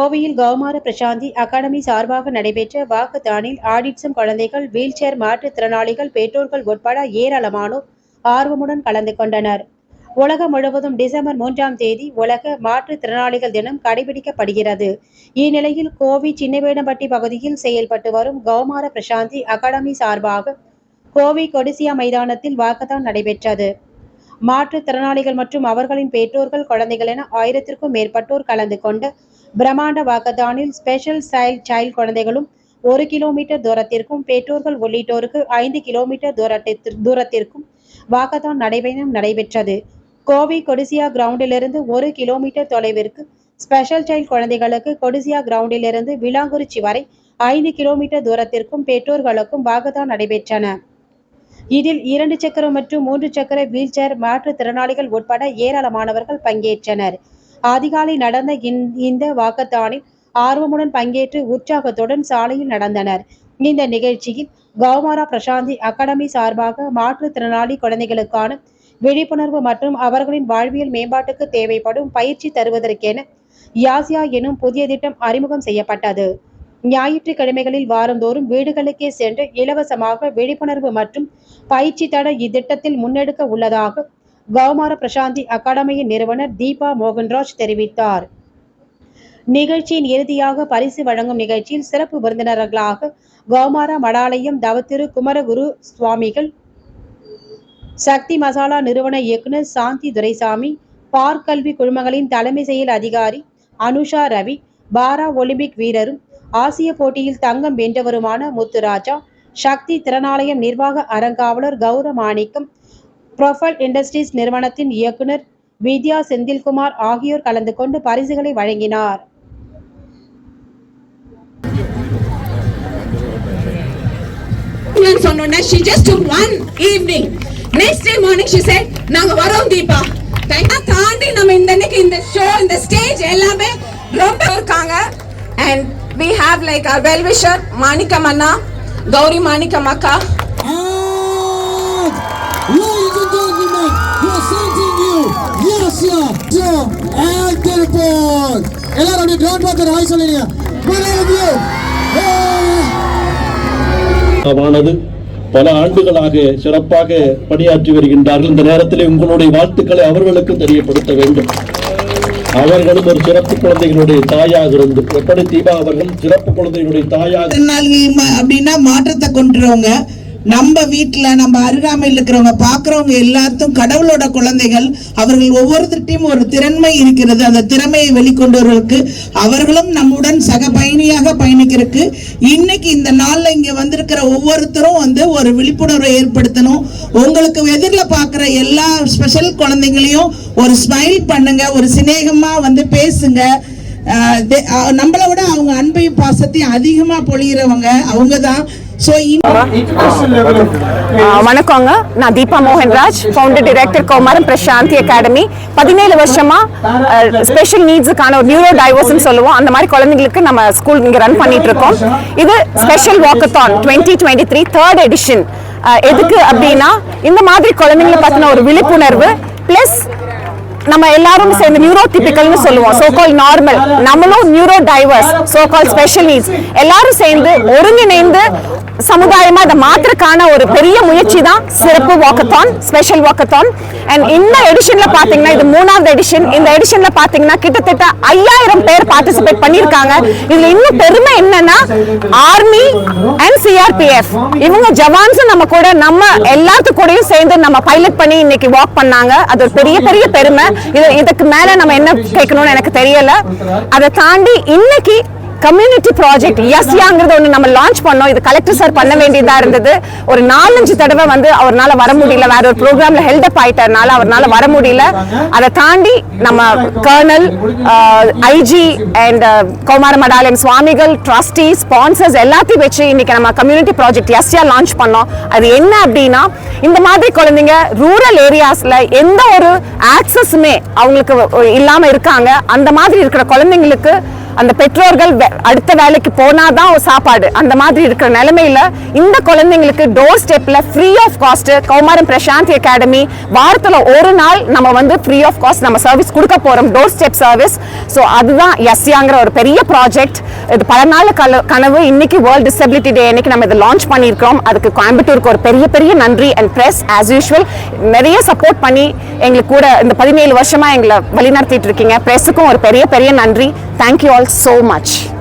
கோவையில் கௌமார பிரசாந்தி அகாடமி சார்பாக நடைபெற்ற வாக்குத்தானில் ஆடிட்ஸும் குழந்தைகள் வீல்சேர் மாற்றுத்திறனாளிகள் பெற்றோர்கள் உட்பட ஏராளமானோர் ஆர்வமுடன் கலந்து கொண்டனர். உலகம் முழுவதும் டிசம்பர் மூன்றாம் தேதி உலக மாற்றுத்திறனாளிகள் தினம் கடைபிடிக்கப்படுகிறது. இந்நிலையில் கோவை சின்னவேடம்பட்டி பகுதியில் செயல்பட்டு வரும் கௌமார பிரசாந்தி அகாடமி சார்பாக கோவை கொடிசியா மைதானத்தில் வாக்கத்தான் நடைபெற்றது. மாற்றுத்திறனாளிகள் மற்றும் அவர்களின் பெற்றோர்கள் குழந்தைகள் என ஆயிரத்திற்கும் மேற்பட்டோர் கலந்து கொண்டு பிரம்மாண்ட வாக்கத்தானில் ஸ்பெஷல் சைல்ட் சைல்ட் குழந்தைகளும் ஒரு கிலோமீட்டர் தூரத்திற்கும் பெற்றோர்கள் உள்ளிட்டோருக்கு ஐந்து கிலோமீட்டர் தூரத்திற்கு தூரத்திற்கும் வாக்கத்தான் நடைபயணம் நடைபெற்றது. கோவை கொடிசியா கிரவுண்டிலிருந்து ஒரு கிலோமீட்டர் தொலைவிற்கு ஸ்பெஷல் சைல்ட் குழந்தைகளுக்கு கொடிசியா கிரவுண்டிலிருந்து விளாங்குறிச்சி வரை ஐந்து கிலோமீட்டர் தூரத்திற்கும் பெற்றோர்களுக்கும் வாகதான் நடைபெற்றன. இதில் இரண்டு சக்கர மற்றும் மூன்று சக்கர வீல்சேர் மாற்றுத்திறனாளிகள் உட்பட ஏராளமானவர்கள் பங்கேற்றனர். அதிகாலை நடந்த இந்த- வாக்கத்தானில் ஆர்வமுடன் பங்கேற்று உற்சாகத்துடன் சாலையில் நடந்தனர். இந்த நிகழ்ச்சியில் கௌமாரா பிரசாந்தி அகாடமி சார்பாக மாற்றுத்திறனாளி குழந்தைகளுக்கான விழிப்புணர்வு மற்றும் அவர்களின் வாழ்வியல் மேம்பாட்டுக்கு தேவைப்படும் பயிற்சி தருவதற்கென யாசியா எனும் புதிய திட்டம் அறிமுகம் செய்யப்பட்டது. ஞாயிற்றுக்கிழமைகளில் வாரந்தோறும் வீடுகளுக்கே சென்று இலவசமாக விழிப்புணர்வு மற்றும் பயிற்சி தட இத்திட்டத்தில் முன்னெடுக்க உள்ளதாக கௌமார பிரசாந்தி அகாடமியின் நிறுவனர் தீபா மோகன்ராஜ் தெரிவித்தார். நிகழ்ச்சியின் இறுதியாக பரிசு வழங்கும் நிகழ்ச்சியில் சிறப்பு விருந்தினர்களாக கௌமாரா மடாலயம் தவத்திரு குமரகுரு சுவாமிகள் சக்தி மசாலா நிறுவன இயக்குனர் சாந்தி துரைசாமி பார்க்கல்வி குழுமங்களின் தலைமை செயல் அதிகாரி அனுஷா ரவி பாரா ஒலிம்பிக் வீரரும் ஆசிய போட்டியில் தங்கம் வென்றவருமான முத்துராஜா சக்தி திறனாலயம் நிர்வாக அறங்காவலர் கௌர மாணிக்கம் ப்ரொஃபைல் இண்டஸ்ட்ரீஸ் நிறுவனத்தின் இயக்குனர் வித்யா செந்தில்குமார் ஆகியோர் கலந்து கொண்டு பரிசுகளை வழங்கினார். ன்னு சொன்னோன்னே she just took one evening. Next day morning she said நாங்க வரோம் தீபா. தாண்டி நம்ம இந்த இந்த ஷோ இந்த ஸ்டேஜ் எல்லாமே ரொம்ப இருக்காங்க. And we have like our well wisher மாணிக்கம் அண்ணா கௌரி மாணிக்கம் அக்கா And gentlemen, presenting you, yes, yeah, and Tirupur. எல்லாரும் அப்படியே கிரவுண்ட் பார்த்து ஹாய் சொல்லுங்க. ஆனது பல ஆண்டுகளாக சிறப்பாக பணியாற்றி வருகின்றார்கள். இந்த நேரத்தில் உங்களுடைய வாழ்த்துக்களை அவர்களுக்கும் தெரியப்படுத்த வேண்டும். அவர்களும் ஒரு சிறப்பு குழந்தைகளுடைய தாயாக இருந்து எப்படி தீபா அவர்கள் சிறப்பு குழந்தைகளுடைய தாயாக அப்படின்னா மாற்றத்தை கொண்டுறவங்க. நம்ம வீட்டில் நம்ம அருகாமையில் இருக்கிறவங்க பார்க்குறவங்க எல்லாத்தும் கடவுளோட குழந்தைகள். அவர்கள் ஒவ்வொருத்தர்ட்டையும் ஒரு திறன்மை இருக்கிறது. அந்த திறமையை வெளிக்கொண்டவர்களுக்கு அவர்களும் நம்முடன் சக பயணியாக பயணிக்கிறதுக்கு இன்னைக்கு இந்த நாளில் இங்கே வந்திருக்கிற ஒவ்வொருத்தரும் வந்து ஒரு விழிப்புணர்வை ஏற்படுத்தணும். உங்களுக்கு எதிரில் பார்க்குற எல்லா ஸ்பெஷல் குழந்தைங்களையும் ஒரு ஸ்மைல் பண்ணுங்க ஒரு சிநேகமாக வந்து பேசுங்க. நம்மளை விட அவங்க அன்பையும் பாசத்தையும் அதிகமா பொழிகிறவங்க அவங்க தான் வணக்கங்க. நான் Deepa Mohanraj founder director Kaumaram Prasanthi academy பதினேழு வருஷமா ஸ்பெஷல் நீட்ஸுக்கான ஒரு நியூரோ டைவர்ஸ்னு சொல்லுவோம். அந்த மாதிரி குழந்தைங்களுக்கு நம்ம ஸ்கூல் இங்கே ரன் பண்ணிட்டு இருக்கோம் இது special walkathon twenty twenty three third edition எதுக்கு அப்படின்னா இந்த மாதிரி குழந்தைங்களை பற்றின ஒரு விழிப்புணர்வு ப்ளஸ் நம்ம எல்லாரும் சேர்ந்து நியூரோ டிபிக்கல்னு சொல்லுவோம். சோ கால் நார்மல் நம்மளும் neuro diverse so call special needs எல்லாரும் சேர்ந்து ஒருங்கிணைந்து சமுதாயமா அதை மாத்திரக்கான ஒரு பெரிய முயற்சி தான் சிறப்பு வாக்கத்தான் ஸ்பெஷல் வாக்கத்தான் அண்ட் இந்த எடிஷன்ல பாத்தீங்கன்னா இது மூணாவது எடிஷன் இந்த எடிஷன்ல பாத்தீங்கன்னா கிட்டத்தட்ட ஐயாயிரம் பேர் பார்ட்டிசிபேட் பண்ணிருக்காங்க இதுல இன்னும் பெருமை என்னன்னா ஆர்மி அண்ட் சிஆர்பிஎஃப் இவங்க ஜவான்ஸும் நம்ம கூட நம்ம எல்லாத்து கூடயும் சேர்ந்து நம்ம பைலட் பண்ணி இன்னைக்கு வாக் பண்ணாங்க. அது ஒரு பெரிய பெரிய பெருமை. இது இதுக்கு மேல நம்ம என்ன கேட்கணும்னு எனக்கு தெரியல. அதை தாண்டி இன்னைக்கு கம்யூனிட்டி ப்ராஜெக்ட் எஸ்யாங்கிறது ஒன்று நம்ம லான்ச் பண்ணோம். இது கலெக்டர் சார் பண்ண வேண்டியதா இருந்தது. ஒரு நாலஞ்சு தடவை வந்து அவர்னால வர முடியல. வேற ஒரு ப்ரோக்ராம்ல ஹெல்ட் அப் ஆயிட்டனால அவர்னால வர முடியல. அதை தாண்டி நம்ம கர்னல் ஐஜி அண்ட் கௌமார மடாலயம் சுவாமிகள் ட்ரஸ்டி ஸ்பான்சர்ஸ் எல்லாத்தையும் வச்சு இன்னைக்கு நம்ம கம்யூனிட்டி ப்ராஜெக்ட் எஸ்யா லான்ச் பண்ணோம். அது என்ன அப்படின்னா இந்த மாதிரி குழந்தைங்க ரூரல் ஏரியாஸ்ல எந்த ஒரு ஆக்சஸுமே அவங்களுக்கு இல்லாம இருக்காங்க. அந்த மாதிரி இருக்கிற குழந்தைங்களுக்கு அந்த பெற்றோர்கள் வே- அடுத்த வேலைக்கு போனாதான் தான் சாப்பாடு. அந்த மாதிரி இருக்கிற நிலைமையில இந்த குழந்தைங்களுக்கு டோர் ஸ்டெப்ல free of cost Kaumaram Prasanthi academy வாரத்துல ஒரு நாள் நம்ம வந்து ஃப்ரீ ஆஃப் காஸ்ட் நம்ம சர்வீஸ் கொடுக்க போறோம். டோர் ஸ்டெப் சர்வீஸ் ஸோ அதுதான் எஸ்யாங்கிற ஒரு பெரிய ப்ராஜெக்ட் இது பல நாள் கனவு. இன்னைக்கு வேர்ல்ட் டிசபிலிட்டி டே அன்னைக்கு நம்ம இதை லான்ச் பண்ணியிருக்கோம் அதுக்கு கோயம்புத்தூருக்கு ஒரு பெரிய பெரிய நன்றி அண்ட் ப்ரெஸ் ஆஸ் யூஷுவல் நிறைய சப்போர்ட் பண்ணி எங்களுக்கு கூட இந்த பதினேழு வருஷமா எங்களை வழிநடத்திட்டு இருக்கீங்க. பிரஸுக்கும் ஒரு பெரிய பெரிய நன்றி. Thank you all so much.